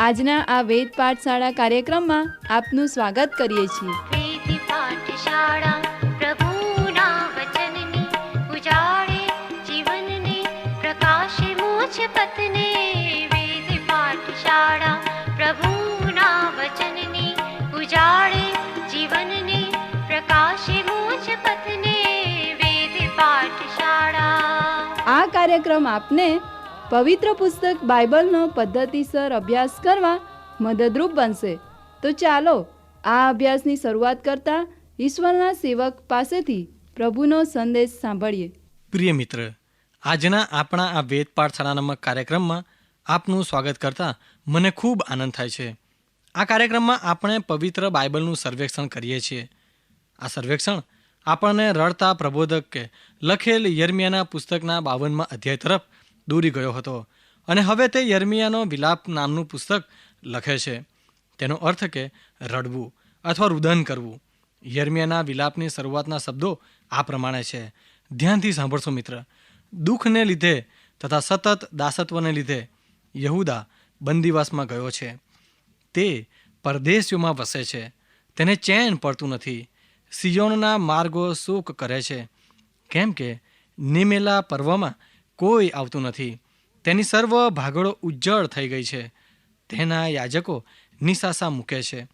આજના આ વેદ પાઠશાળા કાર્યક્રમમાં આપનું સ્વાગત કરીએ છીએ. પથને. વેદ પાઠશાળા પ્રભુના વચનની ઉજાળે જીવનને પ્રકાશે મોજ પથને. વેદ પાઠશાળા આ કાર્યક્રમ આપને પવિત્ર પુસ્તક બાઇબલનો પદ્ધતિસર અભ્યાસ કરવા મદદરૂપ બનશે. તો ચાલો, આ અભ્યાસની શરૂઆત કરતા ઈશ્વરના સેવક પાસેથી પ્રભુનો સંદેશ સાંભળીએ. પ્રિય મિત્ર, આજના આપણા આ વેદ પાઠશાળા નામક કાર્યક્રમમાં આપનું સ્વાગત કરતા મને ખૂબ આનંદ થાય છે. આ કાર્યક્રમમાં આપણે પવિત્ર બાઇબલનું સર્વેક્ષણ કરીએ છીએ. આ સર્વેક્ષણ આપણને રડતા પ્રબોધક કે લખેલ યર્મિયાના પુસ્તકના બાવનમાં અધ્યાય તરફ દોરી ગયો હતો. અને હવે તે યર્મિયાનો વિલાપ નામનું પુસ્તક લખે છે. તેનો અર્થ કે રડવું અથવા રુદન કરવું. યર્મિયાના વિલાપની શરૂઆતના શબ્દો આ પ્રમાણે છે. ધ્યાનથી સાંભળશો મિત્ર. દુઃખને લીધે તથા સતત દાસત્વને લીધે યહુદા બંદીવાસમાં ગયો છે. તે પરદેશીઓમાં વસે છે. તેને ચેન પડતું નથી. સિયોનના માર્ગો શોક કરે છે. કેમ કે નિમેલા પર્વમાં કોઈ આવતું નથી. તેની સર્વ ભાગળો ઉજ્જળ થઈ ગઈ છે. તેના યાજકો નિશાસા મૂકે છે.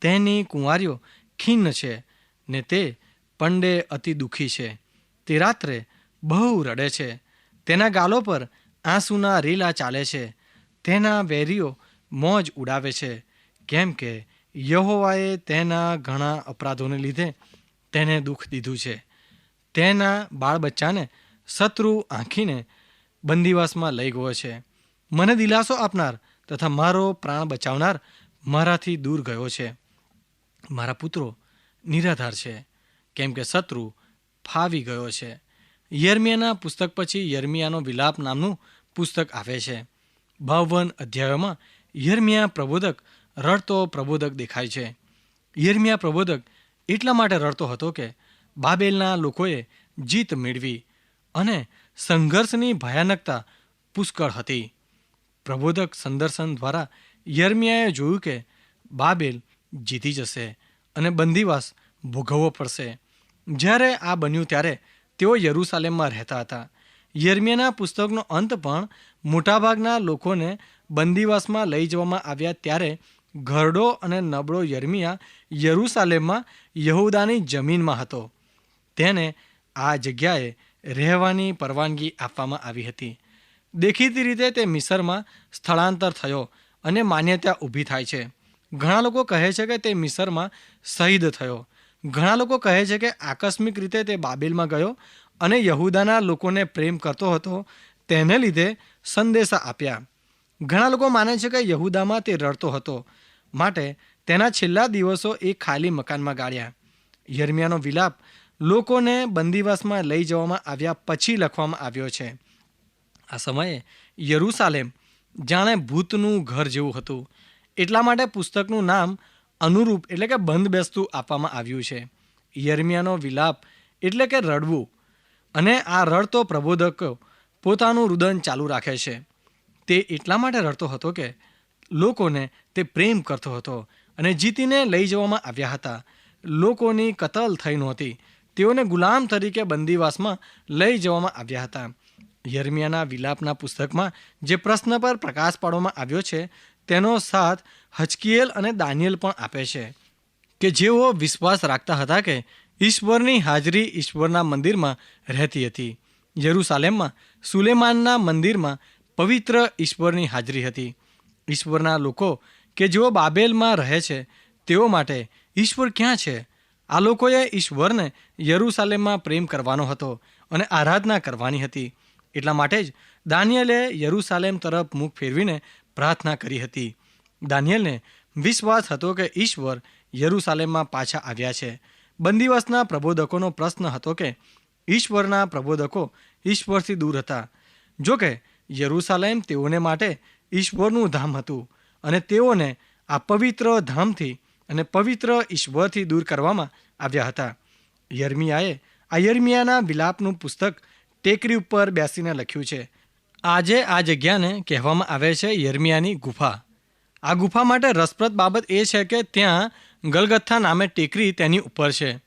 તેની કુંવારીઓ ખિન્ન છે ને તે પંડે અતિ દુઃખી છે. તે રાત્રે બહુ રડે છે. તેના ગાલો પર આંસુના રીલા ચાલે છે. તેના વેરીઓ મોજ ઉડાવે છે. કેમ કે યહોવાએ તેના ઘણા અપરાધોને લીધે તેને દુઃખ દીધું છે. તેના બાળ બચ્ચાને શત્રુ આંખીને બંદીવાસમાં લઈ ગયો છે. મને દિલાસો આપનાર તથા મારો પ્રાણ બચાવનાર મારાથી દૂર ગયો છે. મારા પુત્રો નિરાધાર છે. કેમ કે શત્રુ ફાવી ગયો છે. યર્મિયાના પુસ્તક પછી યર્મિયાનો વિલાપ નામનું પુસ્તક આવે છે. બાવન અધ્યાયોમાં યર્મિયા પ્રબોધક રડતો પ્રબોધક દેખાય છે. યર્મિયા પ્રબોધક એટલા માટે રડતો હતો કે બાબેલના લોકોએ જીત મેળવી અને સંઘર્ષની ભયાનકતા પુષ્કળ હતી. પ્રબોધક સંદર્શન દ્વારા યર્મિયાએ જોયું કે બાબેલ જીતી જશે અને બંદીવાસ ભોગવવો પડશે. જ્યારે આ બન્યું ત્યારે તેઓ યરૂસાલેમમાં રહેતા હતા. યર્મિયાના પુસ્તકનો અંત પણ મોટાભાગના લોકોને બંદીવાસમાં લઈ જવામાં આવ્યા ત્યારે ઘરડો અને નબળો યર્મિયા યરૂસાલેમમાં યહુદાની જમીનમાં હતો. તેને આ જગ્યાએ રહેવાની પરવાનગી આપવામાં આવી હતી. દેખીતી રીતે તે મિસરમાં સ્થળાંતર થયો અને માન્યતા ઊભી થાય છે. ઘણા લોકો કહે છે કે તે મિસરમાં શહીદ થયો. ઘણા લોકો કહે છે કે આકસ્મિક રીતે તે બાબેલમાં ગયો અને યહૂદાના લોકોને પ્રેમ કરતો હતો, તેને લીધે સંદેશા આપ્યા. ઘણા લોકો માને છે કે યહૂદામાં તે રડતો હતો, માટે તેના છેલ્લા દિવસો એ ખાલી મકાનમાં ગાળ્યા. યર્મિયાનો વિલાપ લોકોને બંદીવાસમાં લઈ જવામાં આવ્યા પછી લખવામાં આવ્યો છે. આ સમયે યરૂસાલેમ જાણે ભૂતનું ઘર જેવું હતું. એટલા માટે પુસ્તકનું નામ અનુરૂપ એટલે કે બંધ બેસતું આપવામાં આવ્યું છે. યર્મિયાનો વિલાપ એટલે કે રડવું. અને આ રડતો પ્રબોધક પોતાનું રુદન ચાલુ રાખે છે. તે એટલા માટે રડતો હતો કે લોકોને તે પ્રેમ કરતો હતો અને જીતીને લઈ જવામાં આવ્યા હતા. લોકોની કતલ થઈ નહોતી. તેઓને ગુલામ તરીકે બંદીવાસમાં લઈ જવામાં આવ્યા હતા. યર્મિયાના વિલાપના પુસ્તકમાં જે પ્રશ્ન પર પ્રકાશ પાડવામાં આવ્યો છે, તેનો સાથ હચકિયેલ અને દાનિયેલ પણ આપે છે કે જેઓ વિશ્વાસ રાખતા હતા કે ઈશ્વરની હાજરી ઈશ્વરના મંદિરમાં રહેતી હતી. યરૂસાલેમમાં સુલેમાનના મંદિરમાં પવિત્ર ઈશ્વરની હાજરી હતી. ઈશ્વરના લોકો કે જેઓ બાબેલમાં રહે છે, તેઓ માટે ઈશ્વર ક્યાં છે? આ લોકોએ ઈશ્વરને યરૂસાલેમમાં પ્રેમ કરવાનો હતો અને આરાધના કરવાની હતી. એટલા માટે જ દાનિયલે યરૂસાલેમ તરફ મુખ ફેરવીને પ્રાર્થના કરી હતી. દાનિયલને વિશ્વાસ હતો કે ઈશ્વર યરૂસાલેમમાં પાછા આવ્યા છે. બંદીવાસના પ્રબોધકોનો પ્રશ્ન હતો કે ઈશ્વરના પ્રબોધકો ઈશ્વરથી દૂર હતા. જો કે યરૂસાલેમ તેઓને માટે ઈશ્વરનું ધામ હતું અને તેઓને આ પવિત્ર ધામથી અને પવિત્ર ઈશ્વરથી દૂર કરવામાં આવ્યા હતા. યર્મિયાએ આ યર્મિયાના વિલાપનું પુસ્તક ટેકરી ઉપર બેસીને લખ્યું છે. આજે આ જગ્યાને કહેવામાં આવે છે યર્મિયાની ગુફા. આ ગુફા માટે રસપ્રદ બાબત એ છે કે ત્યાં ગલગથ્થા નામે ટેકરી તેની ઉપર છે.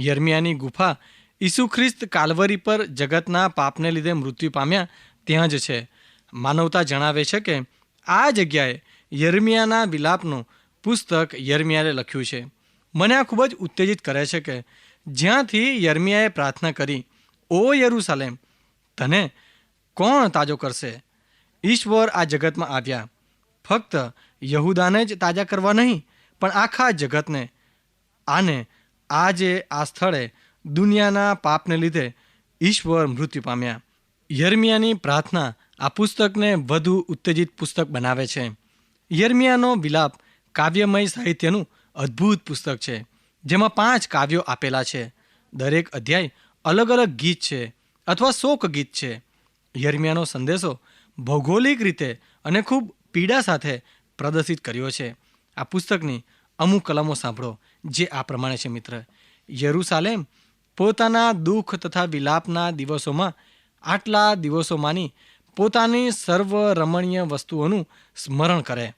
યર્મિયાની ગુફા ઈસુ ખ્રિસ્ત કાલવરી પર જગતના પાપને લીધે મૃત્યુ પામ્યા ત્યાં જ છે. માનવતા જણાવે છે કે આ જગ્યાએ યર્મિયાના વિલાપનું પુસ્તક યર્મિયાએ લખ્યું છે. મને આ ખૂબ જ ઉત્તેજિત કરે છે કે જ્યાંથી યર્મિયાએ પ્રાર્થના કરી, ઓ યરુસાલેમ, તને કોણ તાજો કરશે? ઈશ્વર આ જગતમાં આવ્યા. ફક્ત યહુદાને જ તાજા કરવા નહીં, પણ આખા જગતને. આને આજે આ સ્થળે દુનિયાના પાપને લીધે ઈશ્વર મૃત્યુ પામ્યા. યર્મિયાની પ્રાર્થના આ પુસ્તકને વધુ ઉત્તેજિત પુસ્તક બનાવે છે. યર્મિયાનો વિલાપ કાવ્યમય સાહિત્યનું અદ્ભુત પુસ્તક છે, જેમાં પાંચ કાવ્યો આપેલા છે. દરેક અધ્યાય અલગ અલગ ગીત છે અથવા શોક ગીત છે. યર્મિયાનો સંદેશો ભૌગોલિક રીતે અને ખૂબ પીડા સાથે પ્રદર્શિત કર્યો છે. આ પુસ્તકની અમુક કલમો સાંભળો, જે આ પ્રમાણે છે, મિત્ર. યરુસાલેમ પોતાના દુઃખ તથા વિલાપના દિવસોમાં આટલા દિવસોમાંની પોતાની સર્વ રમણીય વસ્તુઓનું સ્મરણ કરે.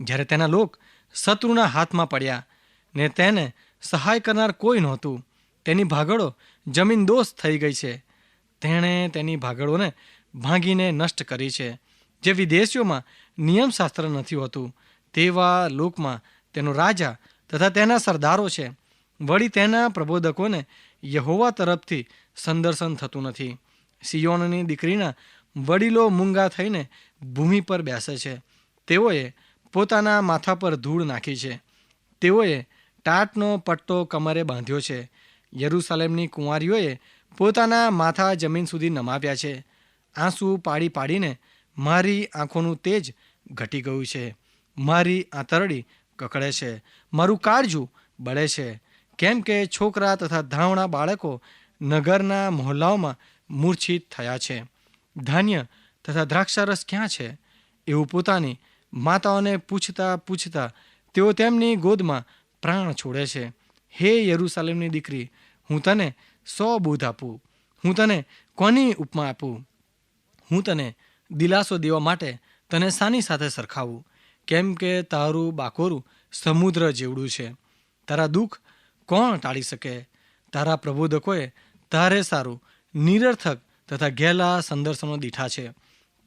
જ્યારે તેના લોક શત્રુના હાથમાં પડ્યા ને તેને સહાય કરનાર કોઈ નહોતું. તેની ભાગળો જમીન થઈ ગઈ છે. તેણે તેની ભાગળોને ભાંગીને નષ્ટ કરી છે, જે વિદેશીઓમાં નિયમશાસ્ત્ર નથી હોતું. તેવા લોકમાં તેનો રાજા તથા તેના સરદારો છે. વળી તેના પ્રબોધકોને યહોવા તરફથી સંદર્શન થતું નથી. સિયોનની દીકરીના વડીલો મૂંગા થઈને ભૂમિ પર બેસે છે. તેઓએ પોતાના માથા પર ધૂળ નાખી છે. તેઓએ ટાટનો પટ્ટો કમરે બાંધ્યો છે. યરુસાલેમની કુંવારીઓએ પોતાના માથા જમીન સુધી નમાવ્યા છે. આંસુ પાડી પાડીને મારી આંખોનું તેજ ઘટી ગયું છે. મારી આંતરડી કકડે છે. મારું કાળજું બળે છે. કેમ કે છોકરા તથા ધાવણા બાળકો નગરના મહોલ્લાઓમાં મૂર્છિત થયા છે. ધાન્ય તથા દ્રાક્ષારસ ક્યાં છે? એવું પોતાની માતાઓને પૂછતા પૂછતા તેઓ તેમની ગોદમાં પ્રાણ છોડે છે. હે યરુસાલેમની દીકરી, હું તને સો બુધ આપું. હું તને કોની ઉપમા આપું? હું તને દિલાસો દેવા માટે તને સાની સાથે સરખાવું, કેમ કે તારું બાકોરું સમુદ્ર જેવડું છે. તારા દુઃખ કોણ ટાળી શકે? તારા પ્રબોધકોએ તારે સારું, નિરર્થક તથા ઘેલા સંદર્શનો દીઠા છે.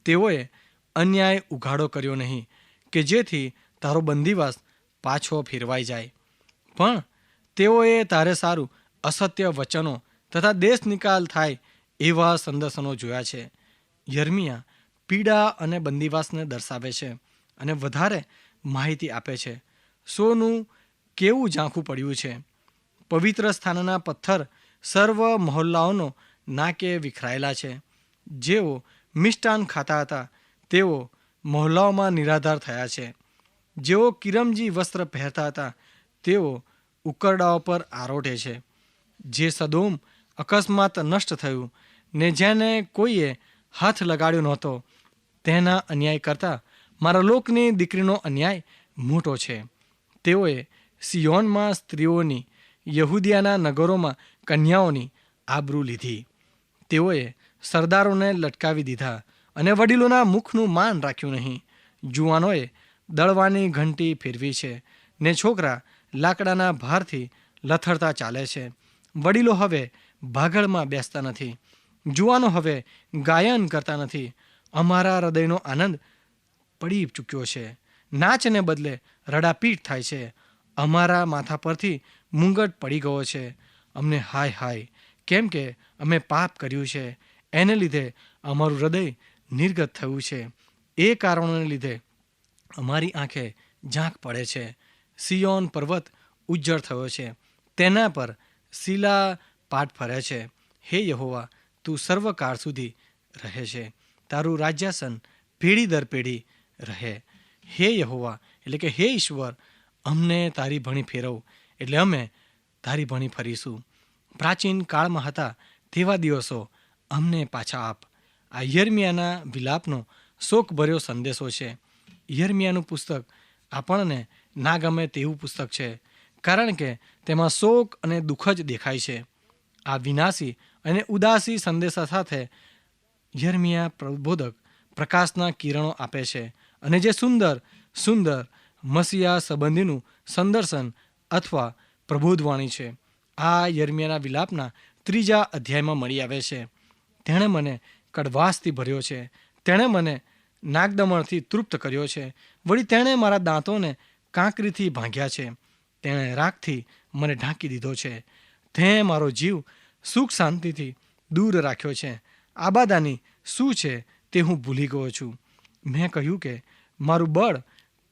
તેઓએ અન્યાય ઉઘાડો કર્યો નહીં. કે જેથી તારો બંદીવાસ પાછો ફેરવાઈ જાય. પણ તેઓએ તારે સારું અસત્ય વચનો તથા દેશ નિકાલ થાય એવા સંદર્શનો જોયા છે. યર્મિયા પીડા અને બંદીવાસને દર્શાવે છે અને વધારે માહિતી આપે છે. સોનું કેવું ઝાંખું પડ્યું છે? પવિત્ર સ્થાનના પથ્થર સર્વ મહોલ્લાઓનો નાકે વિખરાયેલા છે. જેઓ મિષ્ટાન ખાતા હતા, તેઓ મહોલ્લાઓમાં નિરાધાર થયા છે. જેઓ કિરમજી વસ્ત્ર પહેરતા હતા, તેઓ ઉકરડાઓ પર આરોટે છે. જે સદોમ અકસ્માત નષ્ટ થયું ને જેને કોઈએ હાથ લગાડ્યો નહોતો, તેના અન્યાય કરતાં મારા લોકની દીકરીનો અન્યાય મોટો છે. તેઓએ સિયોનમાં સ્ત્રીઓની યહૂદિયાના નગરોમાં કન્યાઓની આબરૂ લીધી. તેઓએ સરદારોને લટકાવી દીધા. અને વડીલોના મુખનું માન રાખ્યું નહીં. જુવાનોએ દળવાની ઘંટી ફેરવી છે ને છોકરા લાકડાના ભારથી લથડતા ચાલે છે. વડીલો હવે ભાગળમાં બેસતા નથી. જુવાનો હવે ગાયન કરતા નથી. અમારા હૃદયનો આનંદ પડી ચૂક્યો છે. નાચને બદલે રડાપીટ થાય છે. અમારા માથા પરથી મુંગટ પડી ગયો છે. અમને હાય હાય, કેમ કે અમે પાપ કર્યું છે. એને લીધે અમારું હૃદય નિર્ગત થયું છે. એ કારણોને લીધે અમારી આંખે ઝાંક પડે છે. સિયોન પર્વત ઉજ્જળ થયો છે. તેના પર શિલા પાટ ફરે છે. હે યહોવા, તું સર્વકાળ સુધી રહે છે. તારું રાજ્યાસન પેઢી દર પેઢી રહે. હે યહોવા, એટલે કે હે ઈશ્વર, અમને તારી ભણી ફેરવ. એટલે અમે તારી ભણી ફરીશું. પ્રાચીન કાળમાં હતા તેવા દિવસો અમને પાછા આપ. આ યર્મિયાના વિલાપનો શોકભર્યો સંદેશો છે. યર્મિયાનું પુસ્તક આપણને ના ગમે તેવું પુસ્તક છે, કારણ કે તેમાં શોક અને દુઃખ જ દેખાય છે. આ વિનાશી અને ઉદાસી સંદેશા સાથે યર્મિયા પ્રબોધક પ્રકાશના કિરણો આપે છે અને જે સુંદર સુંદર મસીયા સંબંધીનું સંદર્શન અથવા પ્રબોધવાણી છે. આ યર્મિયાના વિલાપના ત્રીજા અધ્યાયમાં મળી આવે છે. તેણે મને કડવાશથી ભર્યો છે. તેણે મને નાગદમણથી તૃપ્ત કર્યો છે. વળી તેણે મારા દાંતોને કાંકરીથી ભાંગ્યા છે. તેણે રાખથી મને ઢાંકી દીધો છે. તે મારો જીવ સુખ શાંતિથી દૂર રાખ્યો છે. આબાદાની શું છે તે હું ભૂલી ગયો છું. મેં કહ્યું કે મારું બળ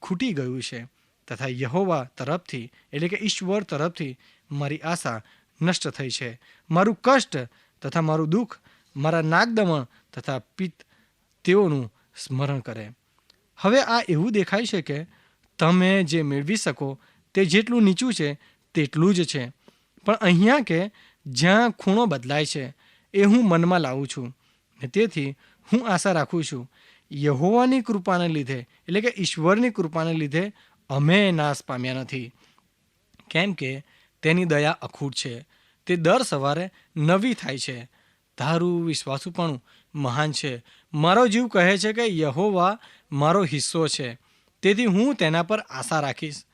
ખૂટી ગયું છે તથા યહોવા તરફથી, એટલે કે ઈશ્વર તરફથી મારી આશા નષ્ટ થઈ છે. મારું કષ્ટ તથા મારું દુઃખ મારા નાગદમણ તથા પિત્ત તેઓનું સ્મરણ કરે. હવે આ એવું દેખાય છે કે તમે જે મેળવી શકો તે જેટલું નીચું છે તેટલું જ છે. પણ અહીંયા કે જ્યાં ખૂણો બદલાય છે એ હું મનમાં લાવું છું ને તેથી હું આશા રાખું છું યહોવાની કૃપાને લીધે, એટલે કે ઈશ્વરની કૃપાને લીધે અમે નાશ પામ્યા નથી. કેમ કે તેની દયા અખૂટ છે. તે દર સવારે નવી થાય છે. તારું વિશ્વાસુપણું મહાન છે. મારો જીવ કહે છે કે યહોવા મારો હિસ્સો છે. તેથી હું તેના પર આશા રાખીશ.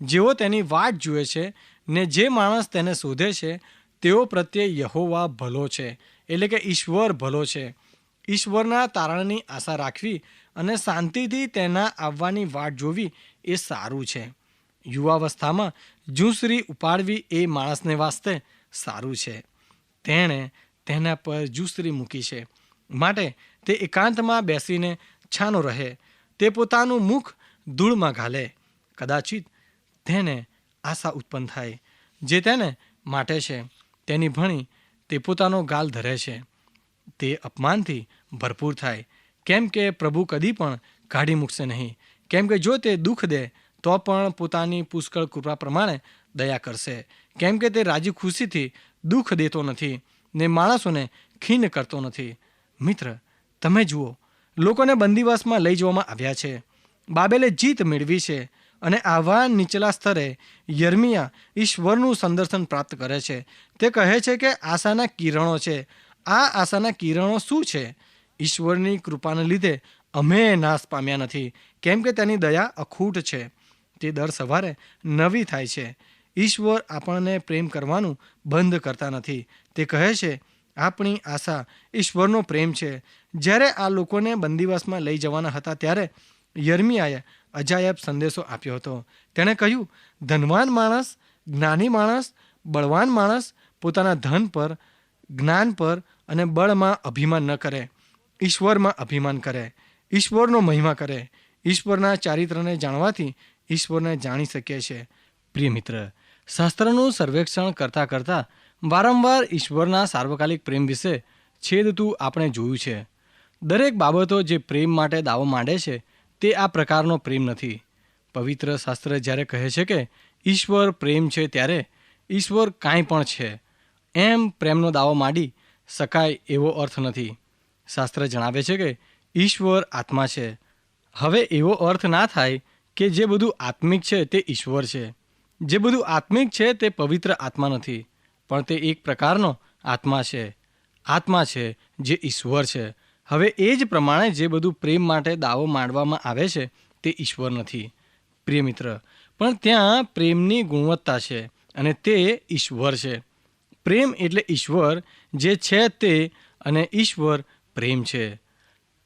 જેઓ તેની વાટ જુએ છે ને જે માણસ તેને શોધે છે, તેઓ પ્રત્યે યહોવા ભલો છે, એટલે કે ઈશ્વર ભલો છે. ઈશ્વરના તારણની આશા રાખવી અને શાંતિથી તેના આવવાની વાટ જોવી એ સારું છે. યુવાવસ્થામાં જુસરી ઉપાડવી એ માણસને વાસ્તે સારું છે. તેણે તેના પર જુસરી મૂકી છે. માટે તે એકાંતમાં બેસીને છાનો રહે. તે પોતાનું મુખ ધૂળમાં ઘાલે. કદાચિત તેને આશા ઉત્પન્ન થાય, જે તેને માટે છે. તેની ભણી તે પોતાનો ગાલ ધરે છે. તે અપમાનથી ભરપૂર થાય. કેમ કે પ્રભુ કદી પણ કાઢી મૂકશે નહીં. કેમ કે જો તે દુઃખ દે, તો પણ પોતાની પુષ્કળ કૃપા પ્રમાણે દયા કરશે. કેમ કે તે રાજી ખુશીથી દુઃખ દેતો નથી. ને માણસોને ખીન કરતો નથી. મિત્ર, તમે જુઓ, લોકોને બંદીવાસમાં લઈ જવામાં આવ્યા છે. બાબેલે જીત મેળવી છે અને આવા નીચલા સ્તરે યર્મિયા ઈશ્વરનું સંદર્શન પ્રાપ્ત કરે છે. તે કહે છે કે આશાના કિરણો છે. આ આશાના કિરણો શું છે? ઈશ્વરની કૃપાને લીધે અમે નાશ પામ્યા નથી. કેમ કે તેની દયા અખૂટ છે. તે દર સવારે નવી થાય છે. ઈશ્વર આપણને પ્રેમ કરવાનું બંધ કરતા નથી. તે કહે છે, આપણી આશા ઈશ્વરનો પ્રેમ છે. જ્યારે આ લોકોને બંદીવાસમાં લઈ જવાના હતા ત્યારે યર્મિયાએ અજાયબ સંદેશો આપ્યો હતો. તેણે કહ્યું, ધનવાન માણસ, જ્ઞાની માણસ, બળવાન માણસ પોતાના ધન પર, જ્ઞાન પર અને બળમાં અભિમાન ન કરે. ઈશ્વરમાં અભિમાન કરે. ઈશ્વરનો મહિમા કરે. ઈશ્વરના ચારિત્રને જાણવાથી ઈશ્વરને જાણી શકીએ છીએ પ્રિય મિત્ર, શાસ્ત્રનું સર્વેક્ષણ કરતાં કરતાં વારંવાર ઈશ્વરના સાર્વકાલિક પ્રેમ વિશે છેદતું આપણે જોયું છે. દરેક બાબતો જે પ્રેમ માટે દાવો માંડે છે, તે આ પ્રકારનો પ્રેમ નથી. પવિત્ર શાસ્ત્ર જ્યારે કહે છે કે, ઈશ્વર પ્રેમ છે ત્યારે ઈશ્વર કાંઈ પણ છે. એમ પ્રેમનો દાવો માંડી શકાય એવો અર્થ નથી. શાસ્ત્ર જણાવે છે કે, ઈશ્વર આત્મા છે. હવે એવો અર્થ ના થાય કે જે બધું આત્મિક છે તે ઈશ્વર છે. જે બધું આત્મિક છે તે પવિત્ર આત્મા નથી. પણ તે એક પ્રકારનો આત્મા છે. આત્મા છે જે ઈશ્વર છે. હવે એ જ પ્રમાણે જે બધું પ્રેમ માટે દાવો માંડવામાં આવે છે તે ઈશ્વર નથી. પ્રિય મિત્ર, પણ ત્યાં પ્રેમની ગુણવત્તા છે અને તે ઈશ્વર છે. પ્રેમ એટલે ઈશ્વર જે છે તે અને ઈશ્વર પ્રેમ છે.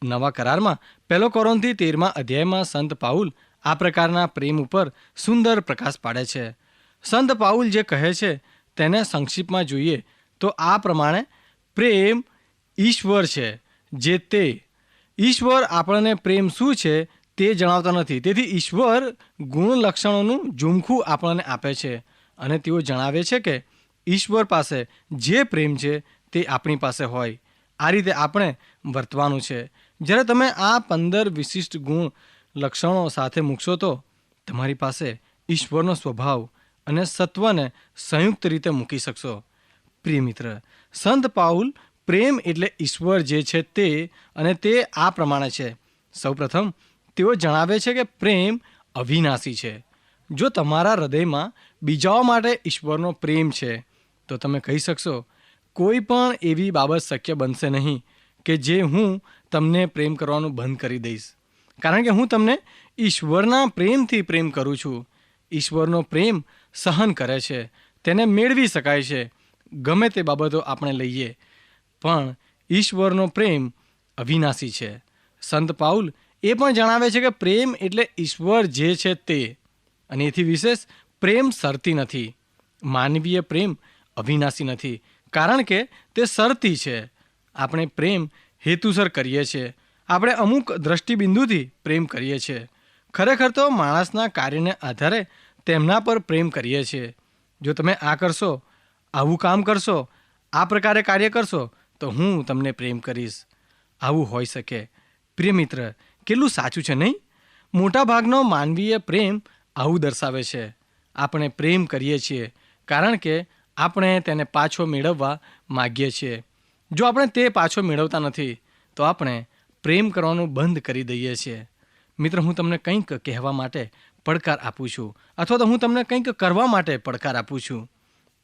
નવા કરારમાં પહેલો કોરોનથી તેરમા અધ્યાયમાં સંત પાઉલ આ પ્રકારના પ્રેમ ઉપર સુંદર પ્રકાશ પાડે છે. સંત પાઉલ જે કહે છે તેને સંક્ષિપ્તમાં જોઈએ તો આ પ્રમાણે પ્રેમ ઈશ્વર છે, જે તે ઈશ્વર આપણને પ્રેમ શું છે તે જણાવતા નથી. તેથી ઈશ્વર ગુણ લક્ષણોનું ઝુમખું આપણને આપે છે અને તેઓ જણાવે છે કે ઈશ્વર પાસે જે પ્રેમ છે તે આપણી પાસે હોય. આ રીતે આપણે વર્તવાનું છે. જ્યારે તમે આ પંદર વિશિષ્ટ ગુણ લક્ષણો સાથે મૂકશો તો તમારી પાસે ઈશ્વરનો સ્વભાવ અને સત્વને સંયુક્ત રીતે મૂકી શકશો. પ્રિય મિત્ર, સંત પાઉલ પ્રેમ એટલે ઈશ્વર જે છે તે અને તે આ પ્રમાણે છે. સૌપ્રથમ, તેઓ જણાવે છે કે પ્રેમ અવિનાશી છે. જો તમારા હૃદયમાં બીજાઓ માટે ઈશ્વરનો પ્રેમ છે, તો તમે કહી શકશો, કોઈ પણ એવી બાબત શક્ય બનશે નહીં કે જે હું તમને પ્રેમ કરવાનું બંધ કરી દઈશ. કારણ કે હું તમને ઈશ્વરના પ્રેમથી પ્રેમ કરું છું. ઈશ્વરનો પ્રેમ સહન કરે છે, તેને મેળવી શકાય છે. ગમે તે બાબતો આપણે લઈએ, પણ ઈશ્વરનો પ્રેમ અવિનાશી છે. સંત પાઉલ એ પણ જણાવે છે કે પ્રેમ એટલે ઈશ્વર જે છે તે, અને એથી વિશેષ પ્રેમ સરતી નથી. માનવીય પ્રેમ અવિનાશી નથી, કારણ કે તે સરતી છે. આપણે પ્રેમ હેતુસર કરીએ છીએ. આપણે અમુક દ્રષ્ટિબિંદુથી પ્રેમ કરીએ છીએ. ખરેખર તો માણસના કાર્યને આધારે તેમના પર પ્રેમ કરીએ છીએ. જો તમે આ કરશો, આવું કામ કરશો, આ પ્રકારે કાર્ય કરશો, તો હું તમને પ્રેમ કરીશ. આવું હોઈ શકે. પ્રિય મિત્ર, કેટલું સાચું છે નહીં? મોટાભાગનો માનવીય પ્રેમ આવું દર્શાવે છે. આપણે પ્રેમ કરીએ છીએ, કારણ કે આપણે તેને પાછો મેળવવા માગીએ છીએ. જો આપણે તે પાછો મેળવતા નથી, તો આપણે પ્રેમ કરવાનું બંધ કરી દઈએ છીએ. મિત્ર, હું તમને કંઈક કહેવા માટે પડકાર આપું છું. અથવા તો હું તમને કંઈક કરવા માટે પડકાર આપું છું.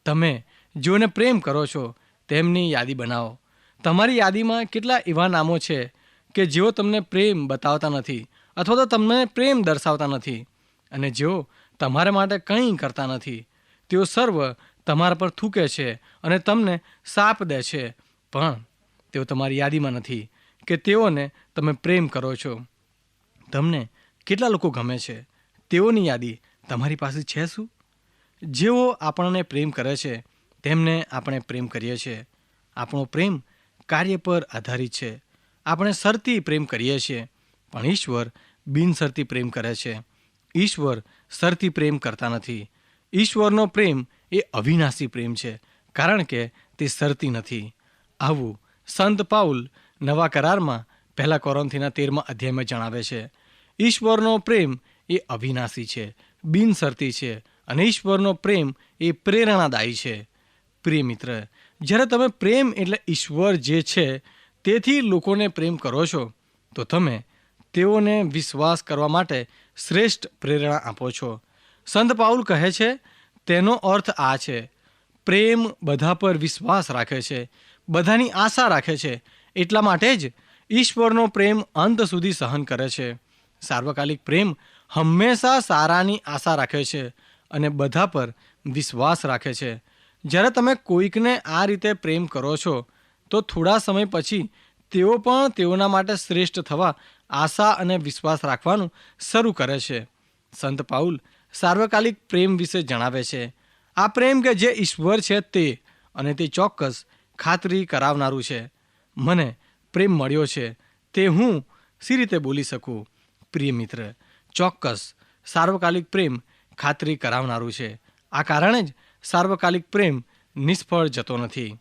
તમે જેઓને પ્રેમ કરો છો, તેમની યાદી બનાવો. તમારી યાદીમાં કેટલા એવા નામો છે કે જેઓ તમને પ્રેમ બતાવતા નથી અથવા તો તમને પ્રેમ દર્શાવતા નથી અને જેઓ તમારા માટે કંઈ કરતા નથી. તેઓ સર્વ તમારા પર થૂકે છે અને તમને સાપ દે છે. પણ તેઓ તમારી યાદીમાં નથી કે તેઓને તમે પ્રેમ કરો છો. તમને કેટલા લોકો ગમે છે? તેઓની યાદી તમારી પાસે છે શું? જેઓ આપણને પ્રેમ કરે છે, તેમને આપણે પ્રેમ કરીએ છીએ. આપણો પ્રેમ કાર્ય પર આધારિત છે. આપણે સરતી પ્રેમ કરીએ છીએ, પણ ઈશ્વર બિનસરતી પ્રેમ કરે છે. ઈશ્વર સરતી પ્રેમ કરતા નથી. ઈશ્વરનો પ્રેમ એ અવિનાશી પ્રેમ છે, કારણ કે તે સરતી નથી. આવું સંત પાઉલ નવા કરારમાં પહેલાં કોરોન્થીના તેરમા અધ્યાયમાં જણાવે છે. ઈશ્વરનો પ્રેમ એ અવિનાશી છે બિનસરતી છે અને ઈશ્વરનો પ્રેમ એ પ્રેરણાદાયી છે. પ્રિય મિત્ર, જ્યારે તમે પ્રેમ એટલે ઈશ્વર જે છે, તેથી લોકોને પ્રેમ કરો છો, તો તમે તેઓને વિશ્વાસ કરવા માટે શ્રેષ્ઠ પ્રેરણા આપો છો. સંત પાઉલ કહે છે, તેનો અર્થ આ છે, પ્રેમ બધા પર વિશ્વાસ રાખે છે, બધાની આશા રાખે છે, એટલા માટે જ ઈશ્વરનો પ્રેમ અંત સુધી સહન કરે છે. સાર્વકાલિક પ્રેમ હંમેશા સારાની આશા રાખે છે અને બધા પર વિશ્વાસ રાખે છે. જ્યારે તમે કોઈકને આ રીતે પ્રેમ કરો છો, તો થોડા સમય પછી તેઓ પણ તેઓના માટે શ્રેષ્ઠ થવા આશા અને વિશ્વાસ રાખવાનું શરૂ કરે છે. સંત પાઉલ સાર્વકાલિક પ્રેમ વિશે જણાવે છે, આ પ્રેમ કે જે ઈશ્વર છે તે અને તે ચોક્કસ ખાતરી કરાવનારું છે. મને પ્રેમ મળ્યો છે, તે હું સી રીતે બોલી શકું? પ્રિય મિત્ર ચોક્કસ સાર્વકાલિક પ્રેમ ખાતરી કરાવનારું છે. આ કારણે જ સાર્વકાલિક પ્રેમ નિષ્ફળ જતો નથી.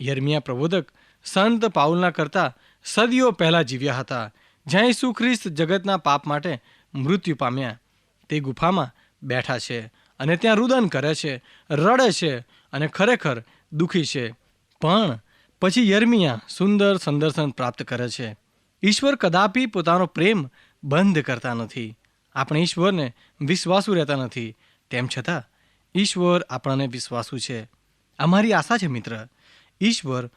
યર્મિયા પ્રબોધક સંત પાઉલના કરતા સદીઓ પહેલાં જીવ્યા હતા, જ્યાં ઈસુ ખ્રિસ્ત જગતના પાપ માટે મૃત્યુ પામ્યા. તે ગુફામાં બેઠા છે અને ત્યાં રુદન કરે છે, રડે છે અને ખરેખર દુઃખી છે. પણ પછી યર્મિયા સુંદર સંદર્શન પ્રાપ્ત કરે છે. ઈશ્વર કદાપી પોતાનો પ્રેમ બંધ કરતા નથી. આપણે ઈશ્વરને વિશ્વાસુ રહેતા નથી. તેમ છતાં, ઈશ્વર આપણને વિશ્વાસુ છે. અમારી આશા છે મિત્ર, ઈશ્વર,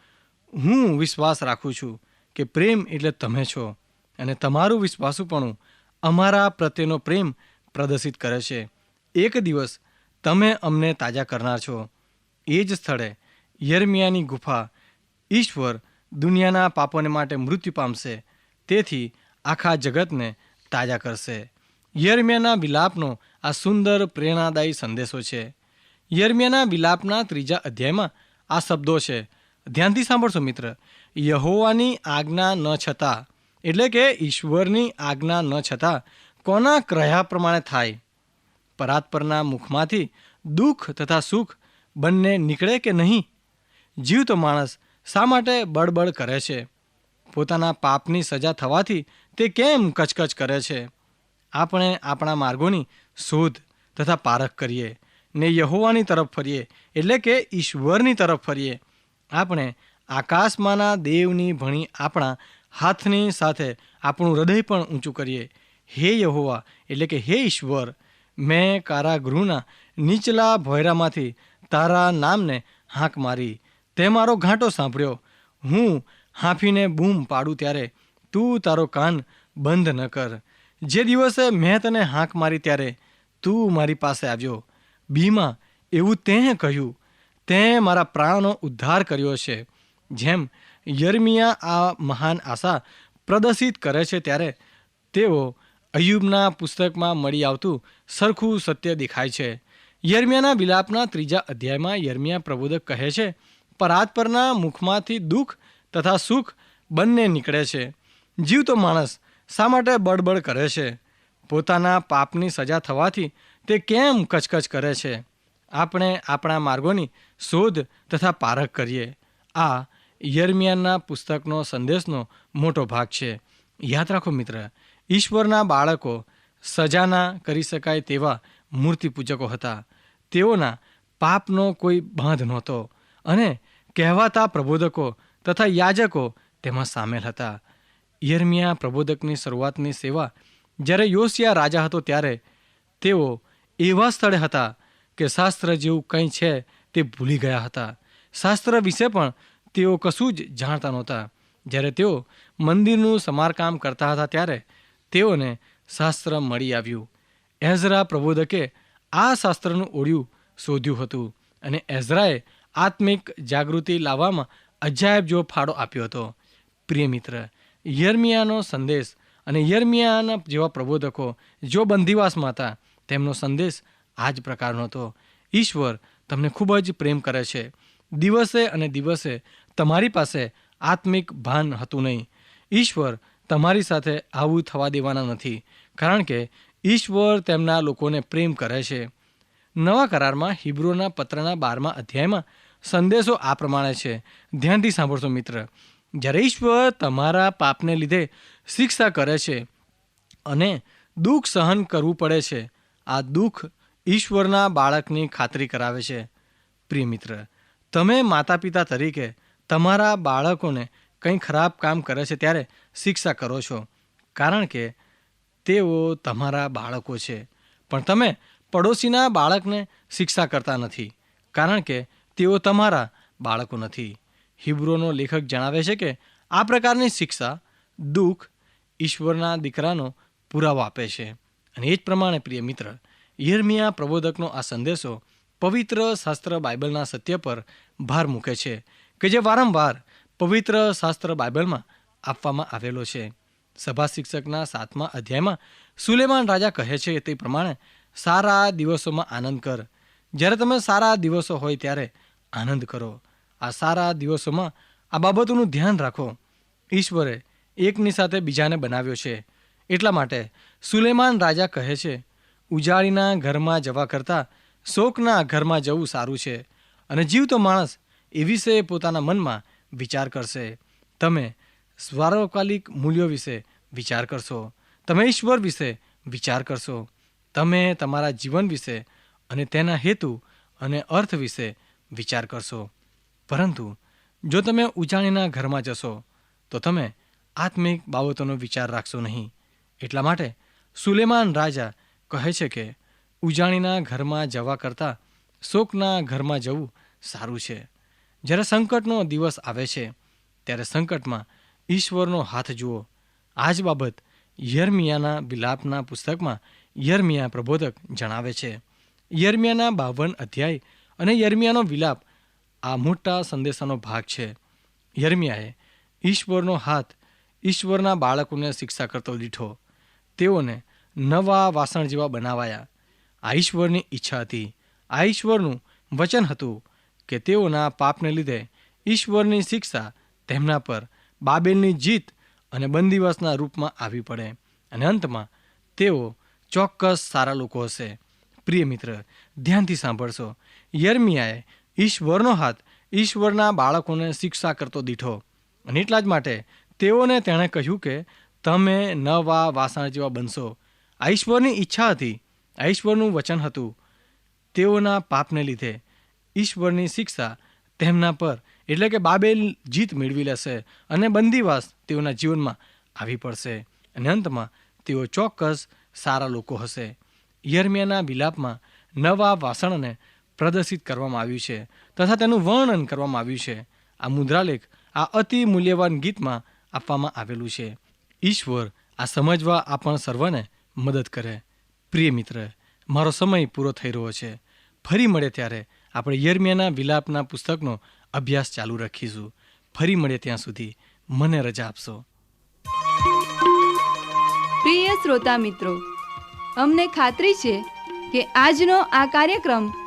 હું વિશ્વાસ રાખું છું કે પ્રેમ એટલે તમે છો અને તમારું વિશ્વાસુપણું અમારા પ્રત્યેનો પ્રેમ પ્રદર્શિત કરે છે. એક દિવસ તમે અમને તાજા કરનાર છો. એ જ સ્થળે યરમિયાની ગુફા ઈશ્વર દુનિયાના પાપોને માટે મૃત્યુ પામશે. તેથી આખા જગતને તાજા કરશે. યર્મિયાના વિલાપનો આ સુંદર પ્રેરણાદાયી સંદેશો છે. યરમિયાના વિલાપના ત્રીજા અધ્યાયમાં આ શબ્દો છે. ધ્યાનથી સાંભળશો મિત્ર. યહોવાની આજ્ઞા ન છતાં, એટલે કે ઈશ્વરની આજ્ઞા ન છતાં, કોના ક્રયા પ્રમાણે થાય? પરાત્પરના મુખમાંથી દુઃખ તથા સુખ બંને નીકળે કે નહીં? જીવતો માણસ શા માટે બળબડ કરે છે? પોતાના પાપની સજા થવાથી તે કેમ કચકચ કરે છે? આપણે આપણા માર્ગોની શોધ તથા પારખ કરીએ ને યહોવાની તરફ ફરીએ, એટલે કે ઈશ્વરની તરફ ફરીએ. આપણે આકાશમાંના દેવની ભણી આપણા હાથની સાથે આપણું હૃદય પણ ઊંચું કરીએ. હે યહોવા, એટલે કે હે ઈશ્વર, મેં કારાગૃહના નીચલા ભોયરામાંથી તારા નામને હાંક મારી. તે મારો ઘાંટો સાંભળ્યો. હું હાંફીને બૂમ પાડું ત્યારે તું તારો કાન બંધ ન કર. જે દિવસે મેં તને હાંક મારી ત્યારે તું મારી પાસે આવ્યો. બીમાં એવું તે કહ્યું. તે મારા પ્રાણનો ઉદ્ધાર કર્યો છે. જેમ યર્મિયા આ મહાન આશા પ્રદર્શિત કરે છે ત્યારે તેઓ અયુબના પુસ્તકમાં મળી આવતું સરખું સત્ય દેખાય છે. યર્મિયાના વિલાપના ત્રીજા અધ્યાયમાં યર્મિયા પ્રબોધક કહે છે, પરાત પરના મુખમાંથી દુઃખ તથા સુખ બંને નીકળે છે. જીવતો માણસ શા માટે બળબડ કરે છે? પોતાના પાપની સજા થવાથી તે કેમ કચકચ કરે છે? આપણે આપણા માર્ગોની શોધ તથા પારખ કરીએ. આ યરમિયાનના પુસ્તકનો સંદેશનો મોટો ભાગ છે. યાદ રાખો મિત્ર, ઈશ્વરના બાળકો સજાના કરી શકાય તેવા મૂર્તિપૂજકો હતા. તેઓના પાપનો કોઈ બાંધ નહોતો અને કહેવાતા પ્રબોધકો તથા યાજકો તેમાં સામેલ હતા. યર્મિયા પ્રબોધકની શરૂઆતની સેવા જ્યારે યોશિયા રાજા હતો ત્યારે તેઓ એવા સ્થળે હતા કે શાસ્ત્ર જેવું કંઈ છે તે ભૂલી ગયા હતા. શાસ્ત્ર વિશે પણ તેઓ કશું જ જાણતા નહોતા. જ્યારે તેઓ મંદિરનું સમારકામ કરતા હતા ત્યારે તેઓને શાસ્ત્ર મળી આવ્યું. એઝરા પ્રબોધકે આ શાસ્ત્રનું ઓળિયું શોધ્યું હતું અને એઝરાએ આત્મિક જાગૃતિ લાવવામાં અજાયબ જેવો ફાળો આપ્યો હતો. પ્રિય મિત્ર યર્મિયાનો સંદેશ અને યર્મિયાના જેવા પ્રબોધકો જો બંદીવાસમાં હતા તેમનો સંદેશ આ જ પ્રકારનો હતો. ઈશ્વર તમને ખૂબ જ પ્રેમ કરે છે. દિવસે અને દિવસે તમારી પાસે આત્મિક ભાન હતું નહીં. ઈશ્વર તમારી સાથે આવું થવા દેવાના નથી, કારણ કે ઈશ્વર તેમના લોકોને પ્રેમ કરે છે. નવા કરારમાં હિબ્રોના પત્રના બારમા અધ્યાયમાં સંદેશો આ પ્રમાણે છે. ધ્યાનથી સાંભળશો મિત્ર. જ્યારે ઈશ્વર તમારા પાપને લીધે શિક્ષા કરે છે અને દુઃખ સહન કરવું પડે છે, આ દુઃખ ઈશ્વરના બાળકની ખાતરી કરાવે છે. પ્રિય મિત્ર, તમે માતા પિતા તરીકે તમારા બાળકોને કંઈ ખરાબ કામ કરે છે ત્યારે શિક્ષા કરો છો, કારણ કે તેઓ તમારા બાળકો છે. પણ તમે પડોશીના બાળકને શિક્ષા કરતા નથી, કારણ કે તેઓ તમારા બાળકો નથી. હિબ્રોનો લેખક જણાવે છે કે આ પ્રકારની શિક્ષા દુઃખ, ઈશ્વરના દીકરાનો પુરાવો આપે છે. અને એ જ પ્રમાણે, પ્રિય મિત્ર, યર્મિયા પ્રબોધકનો આ સંદેશો પવિત્ર શાસ્ત્ર બાઇબલના સત્ય પર ભાર મૂકે છે, કે જે વારંવાર પવિત્ર શાસ્ત્ર બાઇબલમાં આપવામાં આવેલો છે. સભા શિક્ષકના સાતમા અધ્યાયમાં સુલેમાન રાજા કહે છે તે પ્રમાણે, સારા દિવસોમાં આનંદ કર. જ્યારે તમે સારા દિવસો હોય ત્યારે આનંદ કરો. આ સારા દિવસોમાં આ બાબતોનું ધ્યાન રાખો. ઈશ્વરે એકની સાથે બીજાને બનાવ્યો છે. એટલા માટે સુલેમાન રાજા કહે છે, ઉજાળીના ઘરમાં જવા કરતાં શોકના ઘરમાં જવું સારું છે અને જીવતો માણસ એ વિશે પોતાના મનમાં વિચાર કરશે. તમે સ્વારોકાલિક મૂલ્યો વિશે વિચાર કરશો. તમે ઈશ્વર વિશે વિચાર કરશો. તમે તમારા જીવન વિશે અને તેના હેતુ અને અર્થ વિશે વિચાર કરશો. પરંતુ જો તમે ઉજાણીના ઘરમાં જશો, તો તમે આત્મિક બાબતોનો વિચાર રાખશો નહીં. એટલા માટે સુલેમાન રાજા કહે છે કે, ઉજાણીના ઘરમાં જવા કરતાં શોકના ઘરમાં જવું સારું છે. જ્યારે સંકટનો દિવસ આવે છે, ત્યારે સંકટમાં ઈશ્વરનો હાથ જુઓ. આ જ બાબત યર્મિયાના વિલાપના પુસ્તકમાં યર્મિયા પ્રબોધક જણાવે છે. યર્મિયાના બાવન અધ્યાય અને યર્મિયાનો વિલાપ આ મોટા સંદેશાનો ભાગ છે. યર્મિયાએ ઈશ્વરનો હાથ ઈશ્વરના બાળકોને શિક્ષા કરતો દીઠો. તેઓને નવા વાસણ જેવા બનાવાયા. આ ઈશ્વરની ઈચ્છા હતી. આ ઈશ્વરનું વચન હતું કે તેઓના પાપને લીધે ઈશ્વરની શિક્ષા તેમના પર બાબેલની જીત અને બંદીવાસના રૂપમાં આવી પડે અને અંતમાં તેઓ ચોક્કસ સારા લોકો હશે. પ્રિય મિત્ર, ધ્યાનથી સાંભળશો. યર્મિયાએ ઈશ્વરનો હાથ ઈશ્વરના બાળકોને શિક્ષા કરતો દીઠો. અને એટલા જ માટે તેઓને તેણે કહ્યું કે, તમે નવા વાસણ જેવા બનશો. આ ઈશ્વરની ઈચ્છા હતી. આ ઈશ્વરનું વચન હતું. તેઓના પાપને લીધે ઈશ્વરની શિક્ષા તેમના પર. એટલે કે બાબેલ જીત મેળવી લેશે અને બંદીવાસ તેઓના જીવનમાં આવી પડશે. અને અંતમાં તેઓ ચોક્કસ સારા લોકો હશે. યરમિયાના વિલાપમાં નવા વાસણને પ્રદર્શિત કરવામાં આવ્યું છે તથા તેનું વર્ણન કરવામાં આવ્યું છે. આ મુદ્રાલેખ આ અતિ મૂલ્યવાન ગીતમાં આપવામાં આવેલું છે. ઈશ્વર, આ સમજવા આપણ સર્વને મદદ કરે. પ્રિય મિત્ર, મારો સમય પૂરો થઈ રહ્યો છે. ફરી મળે ત્યારે આપણે યર્મિયાના વિલાપના પુસ્તકનો અભ્યાસ ચાલુ રાખીશું. ફરી મળે ત્યાં સુધી. મને રજા આપશો. પ્રિય શ્રોતા મિત્રો, અમને ખાતરી છે કે આજનો આ કાર્યક્રમ